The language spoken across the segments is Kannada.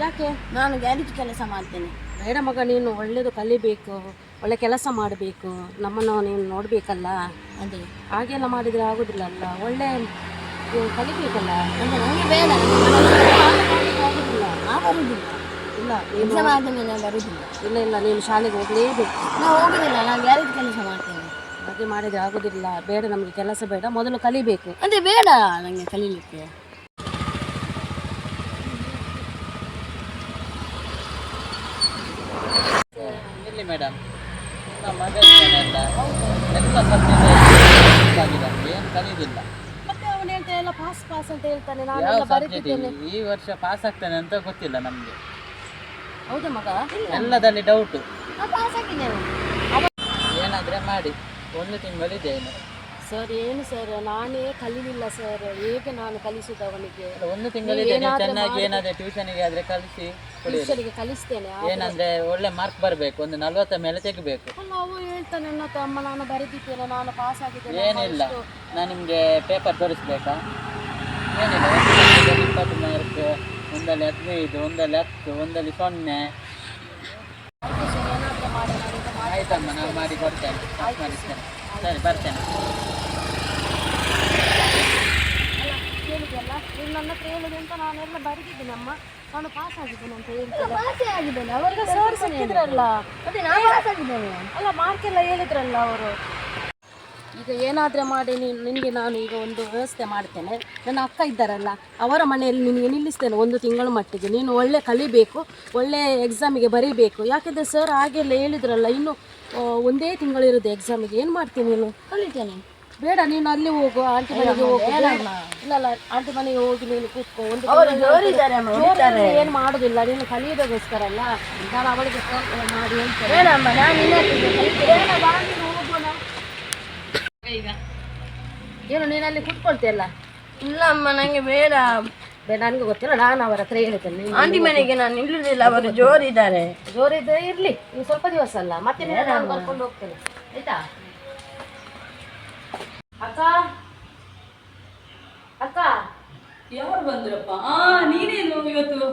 ಯಾಕೆ? ನಾನು ಗ್ಯಾರೇಜ್ ಕೆಲಸ ಮಾಡ್ತೇನೆ. ಬೇಡ ಮಗ ನೀನು ಒಳ್ಳೇದು ಕಲಿಬೇಕು ಒಳ್ಳೆ ಕೆಲಸ ಮಾಡಬೇಕು. ನಮ್ಮನ್ನು ನೀನು ನೋಡಬೇಕಲ್ಲ? ಅದೇ. ಹಾಗೆಲ್ಲ ಮಾಡಿದರೆ ಆಗೋದಿಲ್ಲ ಅಲ್ಲ ಒಳ್ಳೆ ಕಲಿಬೇಕಲ್ಲ? ಅಂದರೆ ನನಗೆ ಬೇಡ. ಆಗೋದಿಲ್ಲ. ನಾ ಬರುವುದಿಲ್ಲ ಇಲ್ಲ ಎಕ್ಸಾಮ್ ಆದ ಮೇಲೆ ನಾನು ಬರುವುದಿಲ್ಲ ಇಲ್ಲ ಇಲ್ಲ ನೀನು ಶಾಲೆಗೆ ಹೋಗಲೇಬೇಕು. ನಾವು ಹೋಗುದಿಲ್ಲ. ನಾನು ಗ್ಯಾರೇಜ್ ಕೆಲಸ ಮಾಡ್ತೇನೆ. ಹಾಗೆ ಮಾಡಿದರೆ ಆಗೋದಿಲ್ಲ. ಬೇಡ ನಮಗೆ ಕೆಲಸ ಬೇಡ. ಮೊದಲು ಕಲಿಬೇಕು. ಅದೇ ಬೇಡ ನನಗೆ ಕಲೀಲಿಕ್ಕೆ. ಮೇಡಮ್. ನಮ್ಮ ಮಗನಿಗೆಲ್ಲ ಎಲ್ಲ ಸಬ್ಜೆಕ್ಟ್ ಆಗಿದೆ ಏನು ಮತ್ತೆ ಅವನು ಪಾಸ್ ಪಾಸ್ ಅಂತ ಹೇಳ್ತಾನೆ. ಯಾವ ಸಬ್ಜೆಕ್ಟ್ ಈ ವರ್ಷ ಪಾಸ್ ಆಗ್ತಾನೆ ಅಂತ ಗೊತ್ತಿಲ್ಲ ನಮಗೆ. ಹೌದಾ ಮಗ? ಎಲ್ಲದಲ್ಲಿ ಡೌಟ್ ಏನಾದ್ರೆ ಪಾಸ್ ಆಗಿದ್ದೇನೆ. ಏನಾದರೆ ಮಾಡಿ. ಒಂದು ತಿಂಗಳಿದೆ ಇನ್ನು. ಸರ್ ಏನು ಸರ್ ನಾನೇ ಕಲೀಲಿಲ್ಲ ಸರ್ ಹೇಗೆ ನಾನು ಕಲಿಸುದು ಅವನಿಗೆ? ಒಂದು ತಿಂಗಳಿಗೆ ನೀವು ಚೆನ್ನಾಗಿ ಏನಾದ್ರೆ ಟ್ಯೂಷನಿಗೆ ಆದರೆ ಕಲಿಸಿ ಕೊಡಿ. ಟ್ಯೂಷನ್ಗೆ ಕಲಿಸ್ತೇನೆ ಏನಂದ್ರೆ ಒಳ್ಳೆ ಮಾರ್ಕ್ ಬರಬೇಕು ಒಂದು ನಲ್ವತ್ತ ಮೇಲೆ ತೆಗಿಬೇಕು. ನಾವು ಅವು ಹೇಳ್ತಾನೆ ನನ್ನ ತಮ್ಮ ನಾನು ಬರೆದಿದ್ದೇನೆ ನಾನು ಪಾಸ್ ಆಗಿದ್ದೇನೆ ಏನಿಲ್ಲ. ನಾನು ನಿಮಗೆ ಪೇಪರ್ ತೋರಿಸ್ಬೇಕಾ? ಏನಿಲ್ಲ ಒಂದು ಇಪ್ಪತ್ತು ಮಾರ್ಕ್ ಒಂದಲ್ಲಿ ಹದಿನೈದು ಒಂದಲ್ಲಿ ಹತ್ತು ಒಂದಲ್ಲಿ ಸೊನ್ನೆ. ಏನಾದ್ರೂ ಮಾಡಿ ನಾನು ಈಗ ಮಾಡಿ ಆಯ್ತಮ್ಮ ನಾನು ಮಾಡಿ ಕೊಡ್ತೇನೆ. ಮಾಡಿಸ್ತೇನೆ. ಸರಿ ಬರ್ತೇನೆ ಅಲ್ಲ ಹೇಳಿದೆಲ್ಲ ನೀವು ನನ್ನ ಹತ್ರ ಹೇಳಿದೆ ಅಂತ ನಾನೆಲ್ಲ ಬರೆದಿದ್ದೇನೆ ಅಮ್ಮ. ನಾನು ಪಾಸ್ ಆಗಿದ್ದೇನೆ ಅಂತ ಹೇಳಿದ್ದೇನೆ ಪಾಸ್ ಆಗಿದ್ದೇನೆ. ಅವರಿಗೆ ಸರ್ ಸಿಕ್ಕಿದ್ರಲ್ಲ? ಮತ್ತೆ ನಾನು ಪಾಸ್ ಆಗಿದ್ದೇನೆ. ಅಲ್ಲ ಮಾರ್ಕ್ ಎಲ್ಲ ಹೇಳಿದ್ರಲ್ಲ ಅವರು? ಈಗ ಏನಾದರೆ ಮಾಡಿ ನೀನು ನಿನಗೆ ನಾನು ಈಗ ಒಂದು ವ್ಯವಸ್ಥೆ ಮಾಡ್ತೇನೆ. ನನ್ನ ಅಕ್ಕ ಇದ್ದಾರಲ್ಲ ಅವರ ಮನೆಯಲ್ಲಿ ನಿನಗೆ ನಿಲ್ಲಿಸ್ತೇನೆ? ಒಂದು ತಿಂಗಳ ಮಟ್ಟಿಗೆ. ನೀನು ಒಳ್ಳೆ ಕಲಿಬೇಕು ಒಳ್ಳೆ ಎಕ್ಸಾಮಿಗೆ ಬರೀಬೇಕು. ಯಾಕೆಂದರೆ ಸರ್ ಹಾಗೆಲ್ಲ ಹೇಳಿದ್ರಲ್ಲ ಇನ್ನು ಒಂದೇ ತಿಂಗಳಿರೋದು ಎಕ್ಸಾಮಿಗೆ ಏನು ಮಾಡ್ತೀನಿ ನೀನು? ಕಲಿತೇನೆ. ಬೇಡ ನೀನು ಅಲ್ಲಿ ಹೋಗು ಆಂಟಿ ಮನೆಗೆ ಹೋಗು. ಬೇಡ. ಇಲ್ಲ ಇಲ್ಲ ಆಂಟಿ ಮನೆಗೆ ಹೋಗಿ ನೀನು ಕೂತ್ಕೋ. ಒಂದು ಅವರು ಜೋರಿದ್ದಾರೆ ಅಮ್ಮ ಜೋರಾದ್ರೆ ಏನು ಮಾಡೋದಿಲ್ಲ ನೀನು ಕಲಿಯೋದಕ್ಕೋಸ್ಕರ ಅಲ್ಲ? ನಾನು ಅವಳಿಗೆ ಫೋನ್ ಮಾಡಿ ಹೇಳ್ತೇನೆ. ಬೇಡಮ್ಮ ನಾನು ನಿನ್ನ ಹತ್ತಿರ ಕಲಿತೇನೆ. ಬೇಡ, ಬಾ ನೀನು ಹೋಗೋಣ. ಏನು ನೀನು ಅಲ್ಲಿ ಕೂತ್ಕೊಳ್ತೀಯಲ್ಲ? ಇಲ್ಲ ಅಮ್ಮ ನಂಗೆ ಬೇಡ. ಬೇಡ ನನಗೆ ಗೊತ್ತಿಲ್ಲ ನಾನು ಅವರ ಹತ್ರ ಹೇಳ್ತೇನೆ. ನೀನು ಆಂಟಿ ಮನೆಗೆ ನಾನು ನಿಲ್ಲುದಿಲ್ಲ ಅವರು ಜೋರಿದ್ದಾರೆ. ಜೋರಿದ್ರೆ ಇರ್ಲಿ ನೀವು ಸ್ವಲ್ಪ ದಿವಸ ಅಲ್ಲ. ಮತ್ತೆ ನೀನು ನಾನು ಕರ್ಕೊಂಡು ಹೋಗ್ತೇನೆ. ಆಯ್ತಾ? ಅಕ್ಕ? ಅಕ್ಕ? ಯಾರು ಬಂದ್ರಪ್ಪ? ಆ ನೀನೇನು ಇವತ್ತು?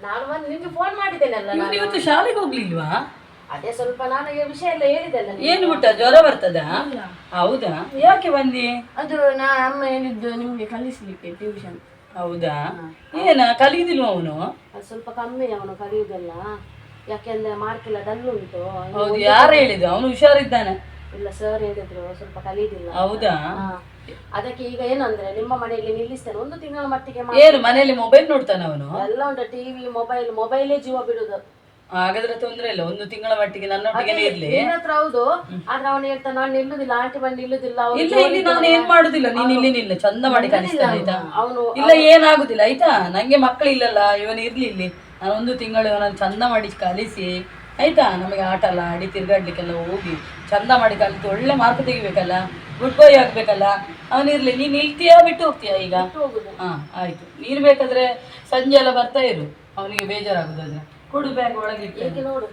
ನಾನು ಬಂದು ನಿಮ್ಗೆ ಫೋನ್ ಮಾಡಿದ್ದೇನಲ್ಲ ಇವ್ನು ಇವತ್ತು ಶಾಲೆಗೆ ಹೋಗ್ಲಿಲ್ವಾ? ಅದೇ ಸ್ವಲ್ಪ ನಾನು ಈ ವಿಷಯ ಎಲ್ಲ ಹೇಳಿದ್ದೆಲ್ಲ ನಿಮ್ಗೆ. ಏನು ಬಿಟ್ಟ ಜ್ವರ ಬರ್ತದ? ಹೌದಾ? ಯಾಕೆ ಬಂದಿ ಅದು ನಾ ಅಮ್ಮ ಹೇಳಿದ್ದು ನಿಮ್ಗೆ ಕಲಿಸ್ಲಿಕ್ಕೆ ಟ್ಯೂಷನ್ ಹೌದಾ? ಏನ ಕಲಿಯುದಿಲ್ವ ಅವನು? ಅದು ಸ್ವಲ್ಪ ಕಮ್ಮಿ ಅವನು ಕಲಿಯುವುದೆಲ್ಲ ಯಾಕೆಂದ್ರೆ ಮಾರ್ಕ್ ಎಲ್ಲ ಡಲ್ ಉಂಟು. ಹೌದು ಯಾರು ಹೇಳಿದ್ರು ಅವನು ಹುಷಾರಿದ್ದಾನೆ. ಇಲ್ಲ ಸರ್ ಹೇಳಿದ್ರು ಸ್ವಲ್ಪ ಕಲಿಯುದಿಲ್ಲ ಹೌದಾ? ಅದಕ್ಕೆ ಈಗ ಏನಂದ್ರೆ ನಿಮ್ಮ ಮನೆಯಲ್ಲಿ ನಿಲ್ಲಿಸ್ತೇನೆ. ಒಂದು ತಿಂಗಳ ಮಟ್ಟಿಗೆ ಏನು ಮನೆಯಲ್ಲಿ ಮೊಬೈಲ್ ನೋಡ್ತಾನೆ ಅವನು? ಎಲ್ಲ ಉಂಟು ಟಿವಿ ಮೊಬೈಲ್ ಮೊಬೈಲೇ ಜೀವ ಬಿಡುದು. ಹಾಗಾದ್ರೆ ತೊಂದ್ರೆ ಇಲ್ಲ ಒಂದು ತಿಂಗಳ ಮಟ್ಟಿಗೆ ನನ್ನೊಟ್ಟಿಗೆ ಇರ್ಲಿ. ನಿನ್ನ ಹತ್ರ ಹೌದು. ಆದ್ರೆ ಅವನು ಹೇಳ್ತಾ ನಾನು ನಿಲ್ಲುದಿಲ್ಲ ಆಂಟಿ ಬಂದು ನಿಲ್ಲುದಿಲ್ಲ ಅವ್ರು ಇಲ್ಲ ಇಲ್ಲಿ ನಾನು ಏನ್ ಮಾಡುದಿಲ್ಲ ನೀನ್ ಇಲ್ಲಿ ನಿಲ್ಲ ಚಂದ ಮಾಡಿ ಕಲಿಸ್ತಾನೆ ಆಯ್ತಾ? ಅವನು ಇಲ್ಲ ಏನಾಗುದಿಲ್ಲ ಆಯ್ತಾ? ನಂಗೆ ಮಕ್ಕಳು ಇಲ್ಲಲ್ಲ ಇವನು ಇರ್ಲಿ ಇಲ್ಲಿ. ನಾನು ಒಂದು ತಿಂಗಳು ಇವನನ್ನು ಚಂದ ಮಾಡಿ ಕಲಿಸಿ ಆಯ್ತಾ? ನಮಗೆ ಆಟ ಎಲ್ಲ ಆಡಿ ತಿರ್ಗಾಡ್ಲಿಕ್ಕೆಲ್ಲ ಹೋಗಿ. ಚಂದ ಮಾಡಿ ಕಲಿತು ಒಳ್ಳೆ ಮಾರ್ಕ್ ತೆಗಿಬೇಕಲ್ಲ? ಗುಡ್ ಬಾಯ್ ಆಗ್ಬೇಕಲ್ಲ? ಅವನಿರ್ಲಿ ನೀನ್ ನಿಲ್ತೀಯಾ ಬಿಟ್ಟು ಹೋಗ್ತೀಯಾ ಈಗ? ಹಾ ಆಯ್ತು. ನೀನ್ ಬೇಕಾದ್ರೆ ಸಂಜೆ ಎಲ್ಲ ಬರ್ತಾ ಇರು. ಅವನಿಗೆ ಬೇಜಾರಾಗುದಾದ್ರೆ ಕೊಡು ಬ್ಯಾಗ್ ಒಳಗೆ ನೋಡು.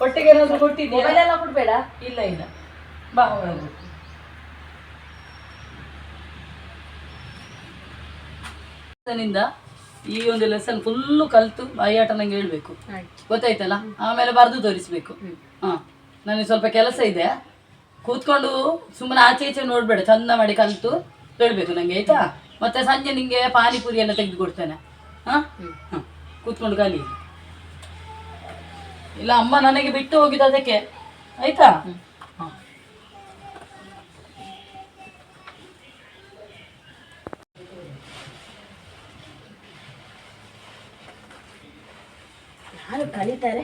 ಹೊಟ್ಟೆಗೆ ಏನಾದ್ರು ಎಲ್ಲ ಕೊಡ್ಬೇಡ. ಇಲ್ಲ ಇಲ್ಲ. ಬಾ ಒಳಗೆ ನಿಂದ? ಈ ಒಂದು ಲೆಸನ್ ಫುಲ್ಲು ಕಲ್ತು ಬಾಯಾಟ ನಂಗೆ ಹೇಳ್ಬೇಕು. ಗೊತ್ತಾಯ್ತಲ್ಲ? ಆಮೇಲೆ ಬರೆದು ತೋರಿಸ್ಬೇಕು. ಹಾ. ನನಗೆ ಸ್ವಲ್ಪ ಕೆಲಸ ಇದೆ. ಕೂತ್ಕೊಂಡು ಸುಮ್ಮನೆ ಆಚೆ ಈಚೆ ನೋಡ್ಬೇಡ ಚಂದ ಮಾಡಿ ಕಲ್ತು ಹೇಳ್ಬೇಕು ನಂಗೆ ಆಯ್ತಾ? ಮತ್ತೆ ಸಂಜೆ ನಿಂಗೆ ಪಾನಿಪುರಿ ಎಲ್ಲ ತೆಗೆದು ಕೊಡ್ತೇನೆ. ಹಾ? ಹಾ. ಕೂತ್ಕೊಂಡು ಕಲಿ ಇಲ್ಲ ಅಮ್ಮ ನನಗೆ ಬಿಟ್ಟು ಹೋಗಿದ್ದು ಅದಕ್ಕೆ. ಆಯ್ತಾ? ಹಾ ಯಾರು ಕಲಿತಾರೆ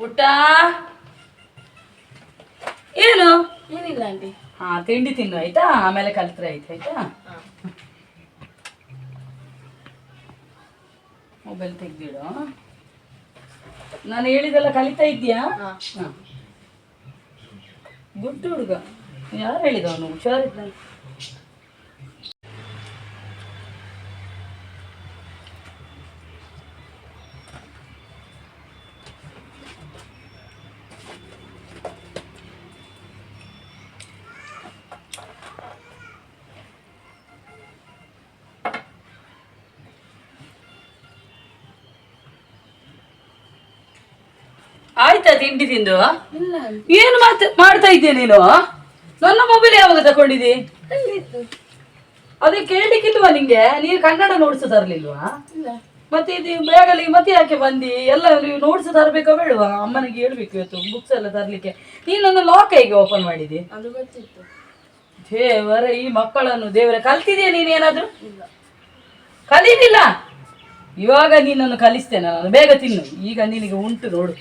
ಪುಟ್ಟ ಏನು ಏನಿಲ್ಲ ಆಂಟಿ ಹಾ ತಿಂಡಿ ತಿನ್ನು ಆಯ್ತಾ? ಆಮೇಲೆ ಕಲ್ತ್ರೆ ಆಯ್ತು ಆಯ್ತಾ? ಮೊಬೈಲ್ ತೆಗ್ದಿಡು. ನಾನು ಹೇಳಿದೆಲ್ಲ ಕಲಿತಾ ಇದ್ದೀಯಾ? ಗುಡ್ ಹುಡುಗ. ಯಾರು ಹೇಳಿದ ಅವನು ಹುಷಾರಿಲ್ಲ ಆಯ್ತಾ ತಿಂಡಿ ತಿಂದು? ಏನು ಮಾತ್ ಮಾಡ್ತಾ ಇದ್ದೀಯ ನೀನು? ನನ್ನ ಮೊಬೈಲ್ ಯಾವಾಗ ತಕೊಂಡಿದ್ದಿ? ಅದೇ ಕೇಳಲಿಕ್ಕಿಲ್ವಾ ನಿಂಗೆ? ನೀನು ಕನ್ನಡ ನೋಡ್ಸ ತರ್ಲಿಲ್ವಾ? ಮತ್ತೆ ಇದು ಬ್ಯಾಗಲ್ಲಿ ಮತ್ತೆ ಯಾಕೆ ಬಂದಿ? ಎಲ್ಲ ನೀವು ನೋಡ್ಸ ತರಬೇಕಾ ಬೇಡವಾ? ಅಮ್ಮನಿಗೆ ಹೇಳ್ಬೇಕು ಇವತ್ತು ಬುಕ್ಸ್ ಎಲ್ಲ ತರ್ಲಿಕ್ಕೆ. ನೀನೊಂದು ಲಾಕ್ ಹೇಗೆ ಓಪನ್ ಮಾಡಿದಿ ಅದು ಗೊತ್ತಿತ್ತು. ದೇವರ ಈ ಮಕ್ಕಳನ್ನು ದೇವರ ಕಲ್ತಿದೆಯಾ ನೀನೇನಾದ್ರು ಕಲೀಲಿಲ್ಲ? ಇವಾಗ ನೀನನ್ನು ಕಲಿಸ್ತೇನೆ ನಾನು. ಬೇಗ ತಿನ್ನು. ಈಗ ನಿನಗೆ ಉಂಟು ನೋಡು.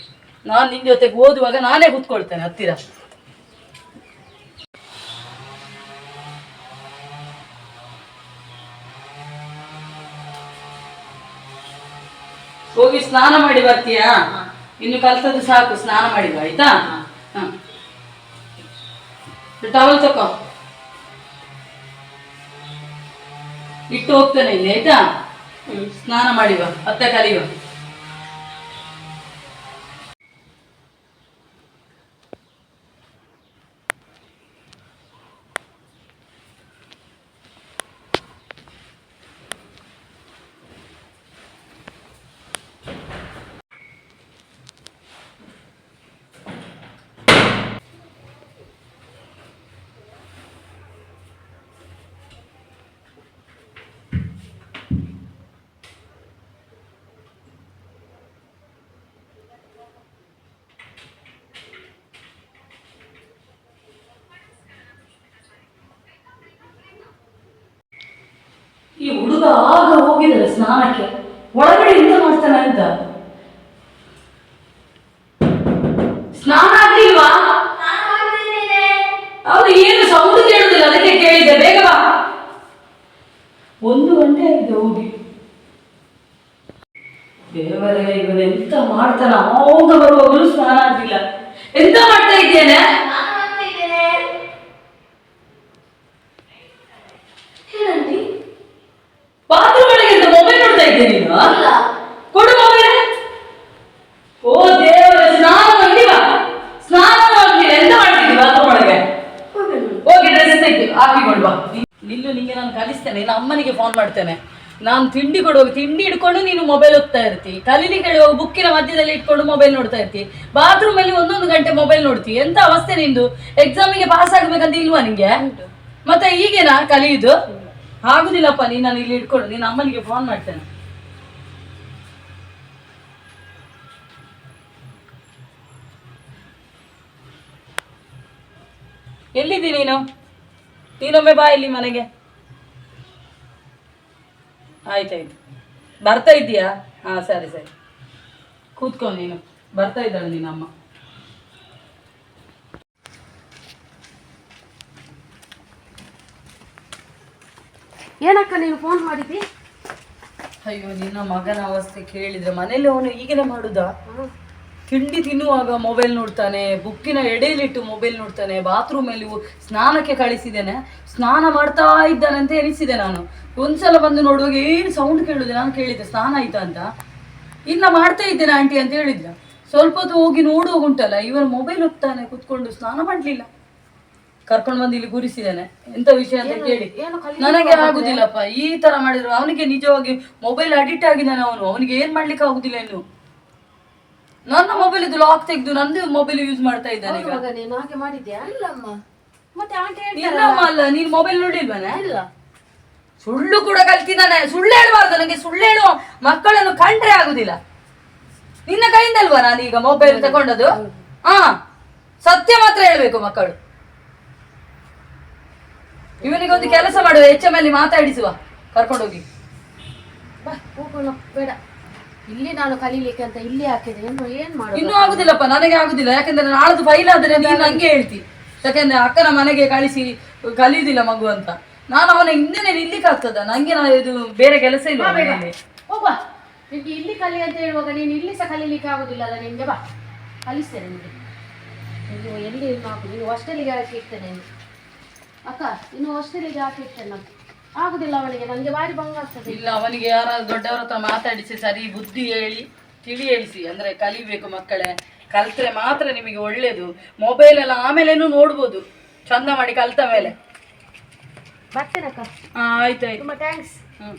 ನಾನು ನಿನ್ನ ಜೊತೆಗೆ ಓದುವಾಗ ನಾನೇ ಕೂತ್ಕೊಳ್ತೇನೆ ಹತ್ತಿರ. ಹೋಗಿ ಸ್ನಾನ ಮಾಡಿ ಬರ್ತೀಯಾ? ಇನ್ನು ಕಲ್ತದ್ದು ಸಾಕು ಸ್ನಾನ ಮಾಡಿ ಬಾ ಆಯ್ತಾ? ಟವಲ್ ತಕೋ. ಇಟ್ಟು ಹೋಗ್ತೇನೆ ಇಲ್ಲಿ ಆಯ್ತಾ? ಸ್ನಾನ ಮಾಡಿ ಬಾ ಅತ್ತೆ ಕಲಿಯುವ ಈ ಹುಡುಗ ಆಗ ಹೋಗಿದ್ದಾರೆ ಸ್ನಾನಕ್ಕೆ ಒಳಗಡೆ ಎಂತ ಮಾಡ್ತಾನೆ ಅಂತ. ಸ್ನಾನ ಆಗ್ಲಿಲ್ವಾ? ಅವನು ಏನು ಸೌಂಡ್ ಕೇಳುದಿಲ್ಲ ಅದಕ್ಕೆ ಕೇಳಿದ್ದೆ. ಬೇಗ ಬಾ. ಒಂದು ಗಂಟೆ ಆಗಿದೆ, ಹೋಗಿ. ದೇವರೇ ಇವನು ಎಂತ ಮಾಡ್ತಾನ ಅವಾಗ ಬರುವಾಗಲೂ ಸ್ನಾನ ಆಗ್ಲಿಲ್ಲ. ಎಂತ ಮಾಡ್ತಾ ಇದ್ದೇನೆ ಬಾತ್ರೂಮ್ ಒಳಗೆ ಎಂತ ಮೊಬೈಲ್ ನೋಡ್ತಾ ಇದ್ದೆ ನೀನು ಕೊಡು ಮೊಬೈಲ್ ಓ ದೇವರ ಸ್ನಾನ ಮಾಡಿ ಬಾ ಸ್ನಾನ ಮಾಡ್ಲಿಲ್ಲ ಎಂತ ಮಾಡ್ತಿದ್ದಿ ಬಾತ್ರೂಮ್ ಒಳಗೆ ಹೋಗಿ ಡ್ರೆಸ್ ತೆಗಿ ಹಾಕಿಕೊಂಡು ಬಾ ನಿಲ್ಲು ನಿಂಗೆ ನಾನು ಕಲಿಸ್ತೇನೆ ಇನ್ನು ಅಮ್ಮನಿಗೆ ಫೋನ್ ಮಾಡ್ತೇನೆ. ನಾನು ತಿಂಡಿ ಕೊಡುವಾಗ ತಿಂಡಿ ಇಟ್ಕೊಂಡು ನೀನು ಮೊಬೈಲ್ ಓದ್ತಾ ಇರ್ತಿ. ಕಲೀಲಿ ಕೇಳುವಾಗ ಬುಕ್ಕಿನ ಮಧ್ಯದಲ್ಲಿ ಇಟ್ಕೊಂಡು ಮೊಬೈಲ್ ನೋಡ್ತಾ ಇರ್ತಿ. ಬಾತ್ರೂಮ್ ಅಲ್ಲಿ ಒಂದೊಂದು ಗಂಟೆ ಮೊಬೈಲ್ ನೋಡ್ತಿ. ಎಂತ ಅವಸ್ಥೆ ನಿಂದು? ಎಕ್ಸಾಮಿಗೆ ಪಾಸ್ ಆಗ್ಬೇಕಂತ ಇಲ್ವಾ ನಿಂಗೆ? ಮತ್ತೆ ಈಗೇನಾ ಕಲಿಯುದು? ಆಗುದಿಲ್ಲಪ್ಪ ನೀನು ನಾನು ಇಲ್ಲಿ ಇಟ್ಕೊಂಡು ನೀನು ಅಮ್ಮನಿಗೆ ಫೋನ್ ಮಾಡ್ತೇನೆ. ಎಲ್ಲಿದ್ದೀನಿ ನೀನು? ನೀನೊಮ್ಮೆ ಬಾ ಇಲ್ಲಿ ಮನೆಗೆ. ಆಯ್ತಾಯ್ತು. ಬರ್ತಾ ಇದ್ದೀಯಾ? ಹಾ ಸರಿ ಸರಿ. ಕೂತ್ಕೊ ನೀನು. ಬರ್ತಾ ಇದ್ದಾಳೆ ನಿನ್ನ ಅಮ್ಮ. ಏನಕ್ಕ ನೀನು ಫೋನ್ ಮಾಡಿದ್ದಿ? ಅಯ್ಯೋ ನಿನ್ನ ಮಗನ ಅವಸ್ಥೆ ಕೇಳಿದ್ರೆ ಮನೇಲಿ ಅವನು ಈಗಲೇ ಮಾಡುದಾ? ತಿಂಡಿ ತಿನ್ನುವಾಗ ಮೊಬೈಲ್ ನೋಡ್ತಾನೆ ಬುಕ್ಕಿನ ಎಡೆಯಲ್ಲಿಟ್ಟು ಮೊಬೈಲ್ ನೋಡ್ತಾನೆ ಬಾತ್ರೂಮಲ್ಲಿ ಸ್ನಾನಕ್ಕೆ ಕಳಿಸಿದ್ದೇನೆ. ಸ್ನಾನ ಮಾಡ್ತಾ ಇದ್ದಾನೆ ಅಂತ ಎನಿಸಿದೆ ನಾನು. ಒಂದ್ಸಲ ಬಂದು ನೋಡುವಾಗ ಏನು ಸೌಂಡ್ ಕೇಳಿದೆ ನಾನು ಕೇಳಿದ್ದೆ ಸ್ನಾನ ಆಯ್ತಾ ಅಂತ. ಇನ್ನ ಮಾಡ್ತಾ ಇದ್ದೇನೆ ಆಂಟಿ ಅಂತ ಹೇಳಿದ್ಲ. ಸ್ವಲ್ಪ ಹೊತ್ತು ಹೋಗಿ ನೋಡುವಾಗ ಉಂಟಲ್ಲ ಇವನು ಮೊಬೈಲ್ ಹೊತ್ತಾನೆ ಕುತ್ಕೊಂಡು ಸ್ನಾನ ಮಾಡ್ಲಿಲ್ಲ. ಕರ್ಕೊಂಡು ಬಂದು ಇಲ್ಲಿ ಗುರಿಸಿದ್ದಾನೆ. ಎಂತ ವಿಷಯ ಅಂತ ಕೇಳಿ. ನನಗೆ ಆಗುದಿಲ್ಲಪ್ಪ. ಈ ತರ ಮಾಡಿದ್ರು. ಅವನಿಗೆ ನಿಜವಾಗಿ ಮೊಬೈಲ್ ಅಡಿಕ್ಟ್ ಆಗಿದ್ದಾನೆ ಅವನು. ಅವನಿಗೆ ಏನ್ ಮಾಡ್ಲಿಕ್ಕೆ ಆಗುದಿಲ್ಲ ಇನ್ನು. ನನ್ನ ಮೊಬೈಲ್ ಇದು ಲಾಕ್ ತೆಗೆದು ನಂದು ಮೊಬೈಲ್ ಯೂಸ್ ಮಾಡ್ತಾ ಇದ್ದಾನೆ ಈಗ. ಮಗ ನೀನು ಹಾಗೆ ಮಾಡಿದ್ಯಾ? ಇಲ್ಲಮ್ಮ. ಮತ್ತೆ ಆಂಟಿ ನಿನ್ನಮ್ಮ ಅಲ್ಲ ನೀನ್ ಮೊಬೈಲ್ ಇಲ್ಲ. ಸುಳ್ಳು ಕೂಡ ಕಲ್ತಿದ್ದಾನೆ ಸುಳ್ಳು ಹೇಳ್ಬಾರ್ದು ನನಗೆ ಸುಳ್ಳು ಹೇಳುವ ಮಕ್ಕಳನ್ನು ಕಂಡ್ರೆ ಆಗುದಿಲ್ಲ. ನಿನ್ನ ಕೈಯಿಂದ ಅಲ್ವಾ ಈಗ ಮೊಬೈಲ್ ತಗೊಂಡದ್ದು? ಹಾ ಸತ್ಯ ಮಾತ್ರ ಹೇಳ್ಬೇಕು ಮಕ್ಕಳು. ಇವನಿಗೆ ಒಂದು ಕೆಲಸ ಮಾಡುವ ಎಚ್ ಎಂ ಅಲ್ಲಿ ಮಾತಾಡಿಸುವ. ಕರ್ಕೊಂಡೋಗಿ. ಬಾ ಹೋಗೋಣ ಬೇಡ. ಇಲ್ಲಿ ನಾನು ಕಲಿಲಿಕ್ಕೆ ಅಂತ ಇಲ್ಲಿ ಹಾಕಿದೆ. ಏನು ಏನ್ ಮಾಡೋದು? ಇನ್ನೂ ಆಗುದಿಲ್ಲಪ್ಪ ನನಗೆ ಆಗುದಿಲ್ಲ. ಯಾಕಂದ್ರೆ ನಾಳದು ಫೈಲ್ ಆದ್ರೆ ನೀನು ನಂಗೆ ಹೇಳ್ತಿ. ಯಾಕಂದ್ರೆ ಅಕ್ಕನ ಮನೆಗೆ ಕಳಿಸಿ ಕಲಿಯುದಿಲ್ಲ ಮಗು ಅಂತ. ನಾನು ಅವನ ಹಿಂದೆನೆ ನಿಲ್ಲಿಕ್ಕೆ ಆಗ್ತದ. ನಂಗೆ ನಾ ಇದು ಬೇರೆ ಕೆಲಸ ಇಲ್ಲ ಮನೆಯಲ್ಲಿ. ಹೋಗುವ. ನಿನ್ಗೆ ಇಲ್ಲಿ ಕಲಿ ಅಂತ ಹೇಳುವಾಗ ನೀನು ಇಲ್ಲಿ ಸಹ ಕಲೀಲಿಕ್ಕೆ ಆಗುದಿಲ್ಲ ಅಲ್ಲ ನಿನ್ಗೆ ಬಾ. ಕಲಿಸ್ತೇನೆ ನಿಮಗೆ ಎಲ್ಲಿ ಹಾಕುದು ನೀವು ಹಾಸ್ಟೆಲಿಗೆ ಹಾಕಿ ಇರ್ತೇನೆ ಅಕ್ಕ ಇನ್ನು ಹಾಸ್ಟೆಲಿಗೆ ಹಾಕಿರ್ತೇನೆ ನಾನು. ಆಗುದಿಲ್ಲ ಅವಳಿಗೆ ನನಗೆ ಭಾರಿ ಭಂಗ ಆಗ್ತದೆ. ಇಲ್ಲ ಅವನಿಗೆ ಯಾರಾದ್ರೂ ದೊಡ್ಡವರ ಹತ್ರ ಮಾತಾಡಿಸಿ ಸರಿ ಬುದ್ಧಿ ಹೇಳಿ ತಿಳಿ ಹೇಳಿಸಿ. ಅಂದ್ರೆ ಕಲಿಬೇಕು ಮಕ್ಕಳೇ ಕಲ್ತ್ರೆ ಮಾತ್ರ ನಿಮಗೆ ಒಳ್ಳೇದು. ಮೊಬೈಲ್ ಎಲ್ಲ ಆಮೇಲೇನು ನೋಡ್ಬೋದು. ಚಂದ ಮಾಡಿ ಕಲ್ತ ಮೇಲೆ. ಬರ್ತೇನೆ ಅಕ್ಕ ಹಾ ಆಯ್ತಾಯ್ತು. ತುಂಬ ಥ್ಯಾಂಕ್ಸ್ ಹ್ಮ್.